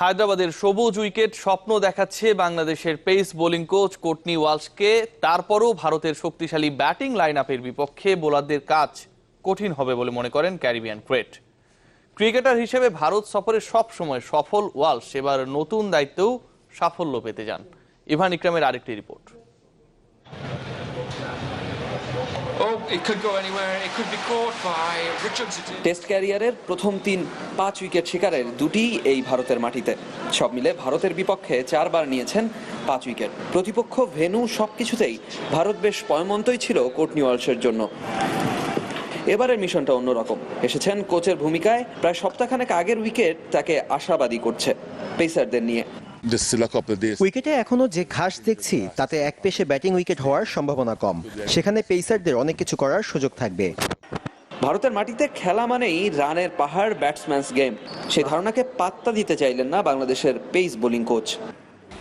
হায়দ্রাবাদের সবুজ উইকেট স্বপ্ন দেখাচ্ছে বাংলাদেশের পেস বোলিং কোচ কোটনি ওয়ালসকে তারপরও ভারতের শক্তিশালী ব্যাটিং লাইন আপের বিপক্ষে বোলারদের কাজ কঠিন হবে বলে মনে করেন ক্যারিবিয়ান ক্রেট। ক্রিকেটার হিসেবে ভারত সফরে সব সময় সফল ওয়ালস এবার নতুন দায়িত্বেও সাফল্য পেতে যান। ইভান ইকরামের আরেকটি রিপোর্ট। টেস্ট ক্যারিয়ারের প্রথম তিন, পাঁচ উইকেট শিকারের দুটিই এই ভারতের মাটিতে। সব মিলে ভারতের বিপক্ষে চারবার নিয়েছেন পাঁচ উইকেট। প্রতিপক্ষ ভেনু সবকিছুতেই ভারত বেশ পয়মন্তই ছিল কোটনি ওয়ালসের জন্য। এবারের মিশনটা অন্যরকম। এসেছেন কোচের ভূমিকায় প্রায় সপ্তাহখানেক আগের উইকেট তাকে আশাবাদী করছে পেসারদের নিয়ে। উইকেটে এখনও যে ঘাস দেখছি তাতে এক পেশে ব্যাটিং উইকেট হওয়ার সম্ভাবনা কম। সেখানে পেসারদের অনেক কিছু করার সুযোগ থাকবে। ভারতের মাটিতে খেলা মানেই রানের পাহাড় ব্যাটসম্যানস গেম সেই ধারণাকে পাত্তা দিতে চাইলেন না বাংলাদেশের পেস বোলিং কোচ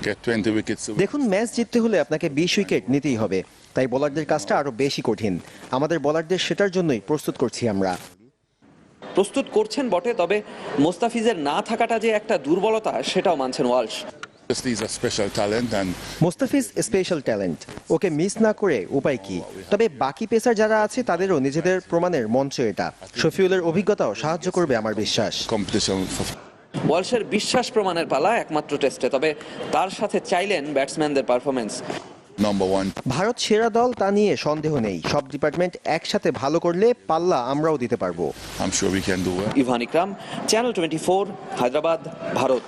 Get 20 দেখুন ম্যাচ জিততে হলে আপনাকে বিশ উইকেট নিতেই হবে। তাই বোলারদের কাজটা আরও বেশি কঠিন। আমাদের বোলারদের সেটার জন্যই প্রস্তুত করছি আমরা। প্রস্তুত করছেন বটে তবে মোস্তাফিজের না থাকাটা যে একটা দুর্বলতা সেটাও মানছেন ওয়ালশ। মোস্তাফিজ স্পেশাল ট্যালেন্ট ওকে মিস না করে উপায় কি? তবে বাকি পেসার যারা আছে তাদেরও নিজেদের প্রমাণের মঞ্চ এটা। শফিউলের অভিজ্ঞতাও সাহায্য করবে আমার বিশ্বাস। ওয়ালশের বিশ্বাস প্রমাণের পালা একমাত্র টেস্টে তবে তার সাথে চাইলেন ব্যাটসম্যানদের পারফরমেন্স. ভারত সেরা দল তা নিয়ে সন্দেহ নেই। সব ডিপার্টমেন্ট একসাথে ভালো করলে পাল্লা আমরাও দিতে পারব। I'm sure we can do it. Ivan Ikram channel twenty Hyderabad Bharat.